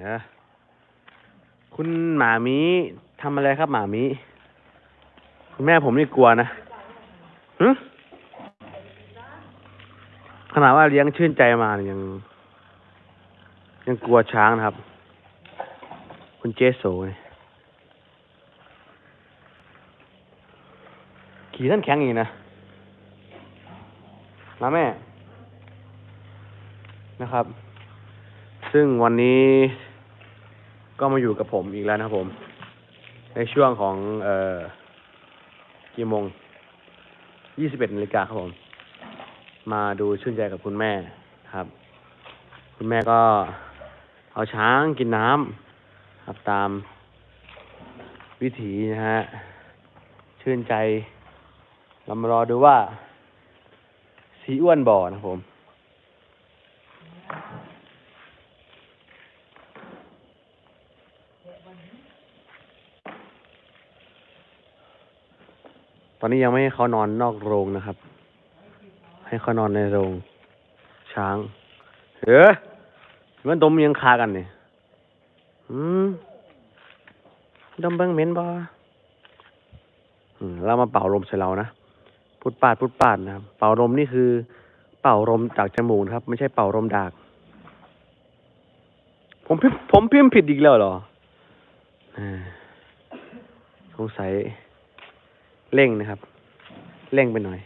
นี่ยคุณหมามีทำอะไรครับหมามีคุณแม่ผมนี่กลัวนะหึขนาดว่าเลี้ยงชื่นใจมาเนี่ยยัง ยังกลัวช้างนะครับ คุณเจโซเนี่ยขี่ท่านแข็งอีกนะนะแม่ นะครับ ซึ่งวันนี้ก็มาอยู่กับผมอีกแล้วนะครับผม ในช่วงของ เอ่อ กี่โมงยี่สิบเอ็ดนาฬิกาครับผม มาดูชื่นใจกับคุณแม่ครับ คุณแม่ก็เอาช้างกินน้ำครับตามวิถีนะฮะ ชื่นใจ เรามารอดูว่าสีอ้วนบ่อนะครับผม ต อนนี้ยังไม่ให้เขานอนนอกโรงนะครับ ให้เขานอนในโรง ช้างเฮ้ยมันดมยังคากันเนี่ยอืมดมเบิ้งเหม็นบ่อืมเรามาเป่าลมใส่เรานะพุดปาดพุดปาดนะครับเป่าลมนี่คือ เป่าลมจากจมูกครับ ไม่ใช่เป่าลมดาก ผมพิมผมพิมพ์ผิดอีกแล้วเหรออ่าสงสัย เร่งนะครับ เร่งไปหน่อย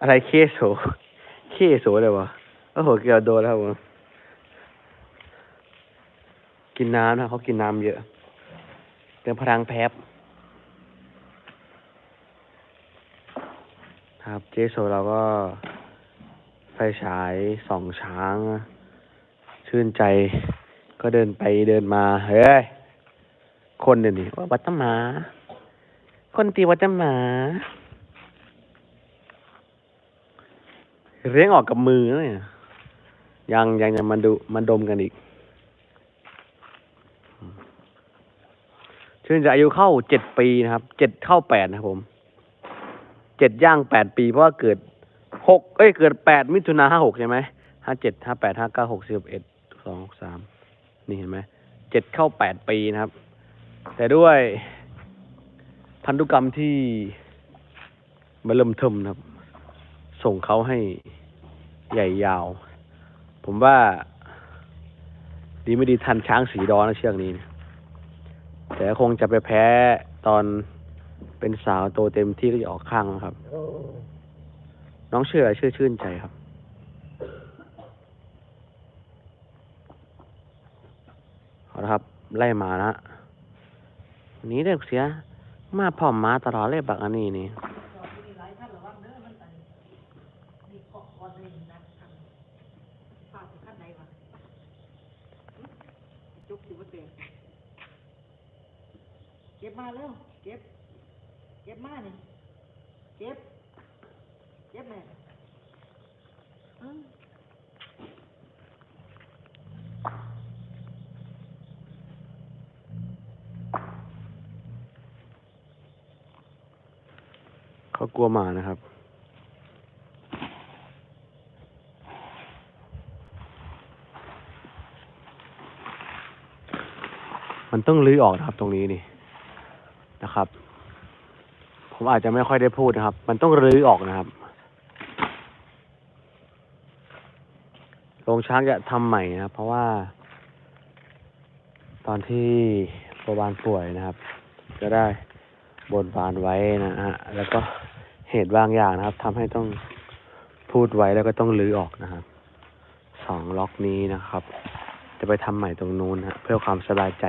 อะไรเคโสเคโสเลยวะโอ้โหเกือบโดนแล้วผมกินน้ำนะเขากินน้ำเยอะเติมพลังแพบครับเจโซเราก็ ไฟฉายสองช้าง ชื่นใจก็เดินไปเดินมา เฮ้ย คนเดี๋ยวนี้ว่าวัดตมา คนตีวัดตมาเลี้ยงออกกับมือเนี่ยยังยังยังมันดูมันดมกันอีก ชื่นจะอายุเข้าเจ็ดปีนะครับ เจ็ดเข้าแปดนะครับผม เจ็ดย่างแปดปี เพราะว่าเกิดหกเอ้ย เกิดแปดมิถุนาห้าหกใช่ไหมห้าเจ็ดห้าแปดห้าเก้าหกสิบเอ็ดสองสามนี่เห็นไหมเจ็ดเข้าแปดปีนะครับ แต่ด้วยพันธุกรรมที่มาเริ่มเทิมนะครับ ส่งเขาให้ใหญ่ยาว ผมว่า ดีไม่ดีทันช้างสีดอนะเชือกนี้ แต่คงจะไปแพ้ตอนเป็นสาวโตเต็มที่ก็จะออกข้างนะครับ น้องชื่ออะไรชื่อชื่นใจครับเอาละครับ ไล่มานะ นี้เด็กเสีย มาพร้อมมาตลอดเลยบักอันนี้นี่เตะเก็บมาเร็วเก็บ เก็บมานี่ เก็บ เก็บแม่ เขากลัวหมานะครับ มันต้องลื้อออกนะครับ ตรงนี้นี่นะครับ ผมอาจจะไม่ค่อยได้พูดนะครับ มันต้องรื้อออกนะครับโรงช้างจะทำใหม่นะครับ เพราะว่า ตอนที่โบบานป่วยนะครับ ก็ได้บนบานไว้นะฮะ แล้วก็ เหตุบางอย่างนะครับทำให้ต้องพูดไว้แล้วก็ต้องรื้อออกนะครับสองล็อกนี้นะครับ จะไปทำใหม่ตรงนู้นนะฮะเพื่อความสบายใจ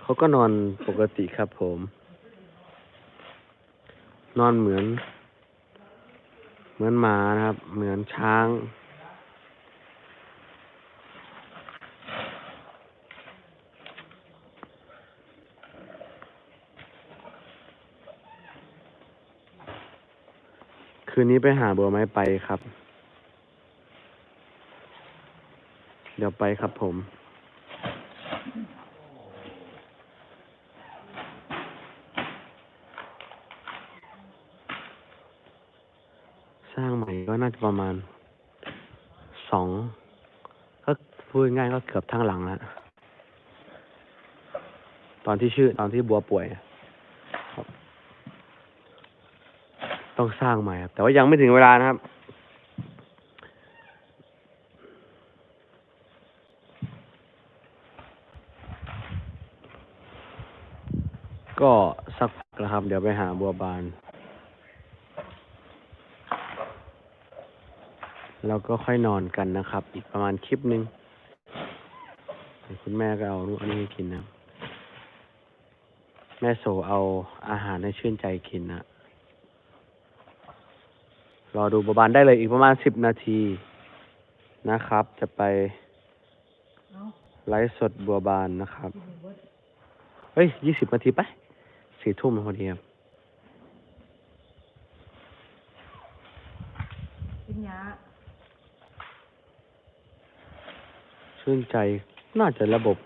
เขาก็นอนปกติครับผม นอนเหมือน เหมือนหมานะครับ เหมือนช้าง คืนนี้ไปหาบัวไม้ไปครับ เดี๋ยวไปครับผม สร้างใหม่ก็น่าจะประมาณสองก็พูดง่ายก็เกือบทั้งหลังแล้ว ตอนที่ชื่อตอนที่บัวป่วย ต้องสร้างใหม่ครับ แต่ว่ายังไม่ถึงเวลานะครับ ก็สักพักแล้วครับ เดี๋ยวไปหาบัวบาน แล้วก็ค่อยนอนกันนะครับ อีกประมาณคลิปหนึ่งคุณแม่ก็เอาอันนี้ให้กินนะ แม่โสเอาอาหารให้ชื่นใจกินนะ รอดูบัวบานได้เลยอีกประมาณสิบนาทีนะครับ จะไปเอาไลฟ์สดบัวบานนะครับกินหนึ่งเบิดเฮ้ยยี่สิบนาทีไปสี่ทุ่มพอดีครับกินยาชื่นใจน่าจะระบบ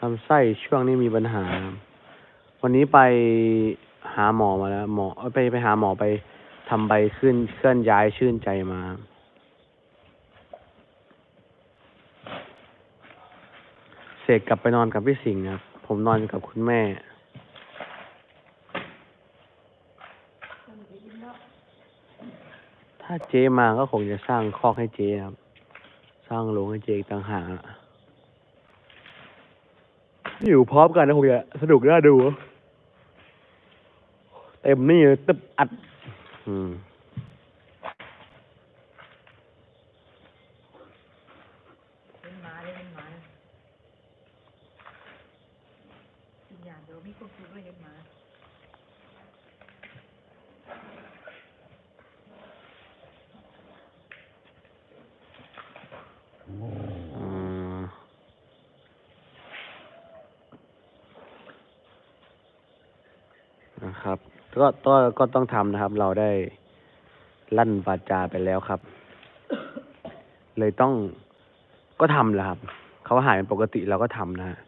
ลำไส้ช่วงนี้มีปัญหา วันนี้ไปหาหมอมาแล้ว หมอเอ้ยไปไปหาหมอไป ทำใบขึ้นเคลื่อนย้ายชื่นใจมาเสกกลับไปนอนกับพี่สิงห์ครับ ผมนอนกับคุณแม่ ถ้าเจมาก็คงจะสร้างคอกให้เจครับ สร้างโรงให้เจอีกต่างหากอะอยู่พร้อมกันนะคงจะสนุกน่าดู เต็มนี่เตึบอัด อืม เป็นหมาเลยเป็นหมาเลยกินยาเดี๋ยวมีคนคุยด้วยเห็นหมาอืมนะครับ ก็ก็ก็ต้องทำนะครับ เราได้ลั่นวาจาไปแล้วครับ เลยต้องก็ทำแหละครับ เขาหายเป็นปกติเราก็ทำนะ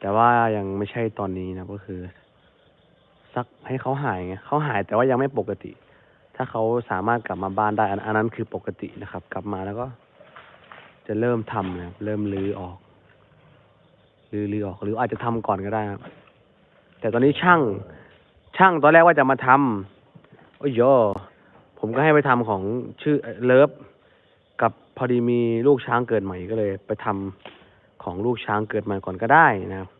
แต่ว่ายังไม่ใช่ตอนนี้นะก็คือ สักให้เขาหายไงเขาหายแต่ว่ายังไม่ปกติ ถ้าเขาสามารถกลับมาบ้านได้อันนั้นคือปกตินะครับ กลับมาแล้วก็ จะเริ่มทำนะเริ่มรื้อออกรื้อรื้อออก หรืออาจจะทำก่อนก็ได้ครับแต่ตอนนี้ช่าง ช่างตอนแรกว่าจะมาทำโอ้ยยยผมก็ให้ไปทำของชื่อเลิฟกับพอดีมีลูกช้างเกิดใหม่ก็เลย ไปทำของลูกช้างเกิดใหม่ก่อนก็ได้นะครับ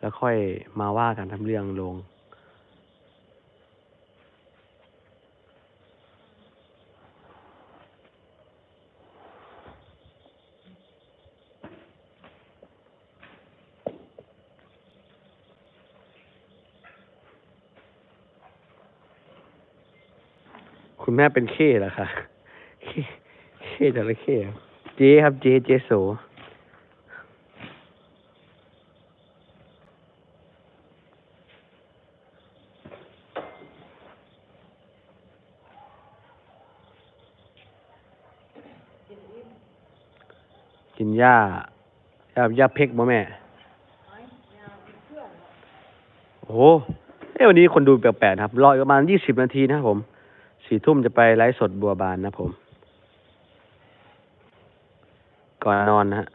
แล้วค่อยมาว่ากันทำเรื่องลง คุณแม่เป็นเข้เหรอคะเข้เข้จระเข้เหรอเจ๊ครับเจ๊เจ๊โสกินหญ้าหญ้าหญ้าเพกบ่แม่ โอ้โหเอ้วันนี้คนดูแปลกๆนะครับ รออีกประมาณยี่สิบนาทีนะครับผม สี่ทุ่มจะไปไลฟ์สดบัวบานนะผม ก่อนนอนนะฮะ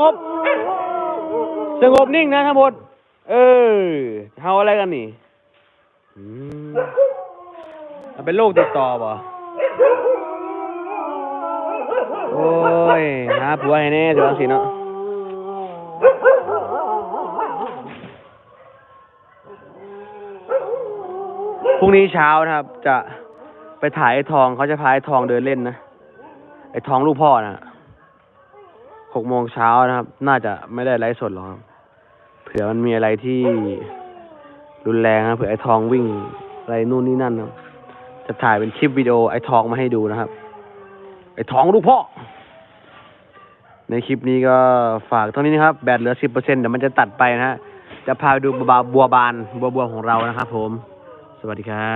งบ สงบนิ่งนะทั้งหมด เออเฮาอะไรกันนี่อืมมันเป็นโรคติดต่อป่ะโอ้ย หาผัวให้แน่เดี๋ยวสิเนาะพรุ่งนี้เช้านะครับ จะไปถ่ายไอ้ทองเขาจะพาไอ้ทองเดินเล่นนะ ไอ้ทองลูกพ่อนะ หกโมงเช้านะครับ น่าจะไม่ได้ไลฟ์สดหรอกครับเผื่อมันมีอะไรที่รุนแรงนะเผื่อไอ้ทองวิ่งอะไรนู่นนี่นั่นนะจะถ่ายเป็นคลิปวิดีโอไอ้ทองมาให้ดูนะครับ ไอ้ทองลูกพ่อ ในคลิปนี้ก็ฝากเท่านี้นะครับ แบตเหลือสิบเปอร์เซ็นต์เดี๋ยวมันจะตัดไปนะฮะ จะพาไปดูบัวบานบัวบัวของเรานะครับผม สวัสดีครับ